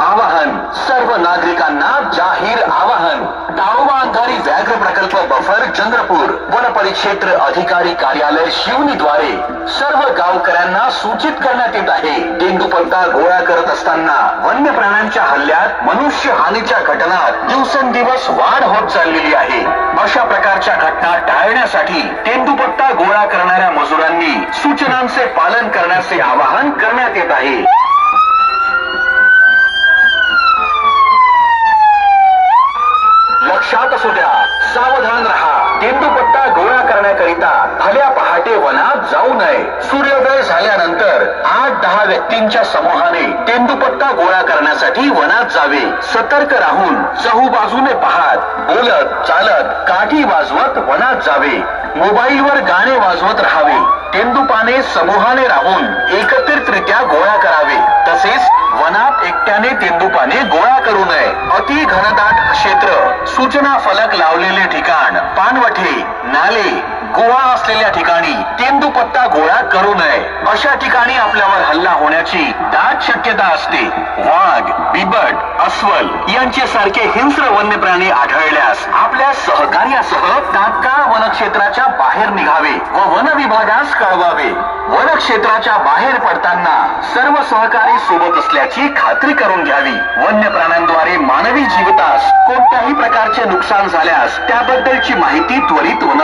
आवाहन. सर्व नागरिकांना जाहीर आवाहन. ताळोबा अंधारी व्याघ्र प्रकल्प बफर चंद्रपूर. वन परिक्षेत्र अधिकारी कार्यालय शिवनी द्वारे सर्व गावकऱ्यांना सूचित करण्यात येत आहे. तेंदुपत्ता गोळा करत असताना वन्य प्राण्यांच्या हल्ल्यात मनुष्य हानीच्या घटनात दिवसेंदिवस वाढ होत चाललेली आहे. अशा प्रकारच्या घटना टाळण्यासाठी तेंदुपत्ता गोळा करणाऱ्या मजुरांनी सूचनांचे पालन करण्याचे आवाहन करण्यात येत आहे. करण्याकरिता भल्या पहाटे वनात जाऊ नये. सूर्योदय झाल्यानंतर आठ दहा व्यक्तींच्या समूहाने तेंदुपत्ता गोळा करण्यासाठी वनात जावे. सतर्क राहून चहूबाजूने पाहत बोलत चालत काठी वाजवत वनात जावे. मोबाईलवर गाणे वाजवत राहावे. तेंदुपाने समूहाने राहून एकत्रितरित्या गोळा करावे. तसेच वनात एकट्याने तेंदुपाने गोळा करू नये. अति घनदाट क्षेत्र सूचना फलक लावलेले ठिकाण पानवठे नाले गुहा असलेल्या ठिकाणी पत्ता गोळा करू नये. अशा ठिकाणी आपल्यावर हल्ला होण्याची दाट शक्यता असते. वाघ बिबट अस्वल यांचे सारखे हिंस्र वन्य प्राणी आढळल्यास आपल्या सहकार्यासह तात्काळ वनक्षेत्राच्या बाहेर निघावे व वन विभागास कळवावे. वनक्षेत्राच्या बाहेर पडताना सर्व सहकारी सोबत असल्याची खात्री करून घ्यावी. वन्य प्राण्यांद्वारे मानवी जीवितास कोणत्याही प्रकारचे नुकसान झाल्यास त्याबद्दलची माहिती त्वरित वनविभागास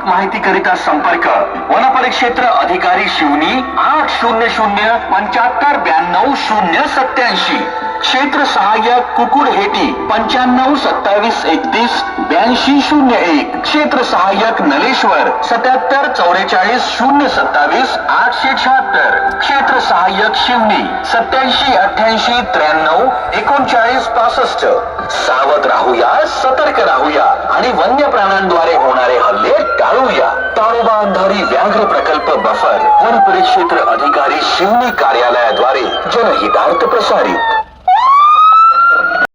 अधिक माहिती करिता संपर्क. वनपरिक्षेत्र अधिकारी शिवनी आठ शून्य शून्य पंच्याहत्तर ब्याण्णव शून्य सत्याऐंशी क्षेत्र सहाय्यक कुकुड हेटी पंच्याण्णव सत्तावीस एकतीस ब्याऐंशी शून्य एक. क्षेत्र सहाय्यक नलेश्वर सत्याहत्तर चौवेचाळीस शून्य सत्तावीस आठशे शहात्तर. क्षेत्र सहाय्यक शिवनी सत्याऐंशी अठ्ठ्याऐंशी त्र्याण्णव एकोणचाळीस पासष्ट. सावध राहूया सतर्क राहूया आणि वन्य प्राण्यांद्वारे ताळोबा व्याघ्र प्रकल्प बफर वन परिक्षेत्र अधिकारी शिवनी कार्यालयाद्वारे जनहितार्थ प्रसारित.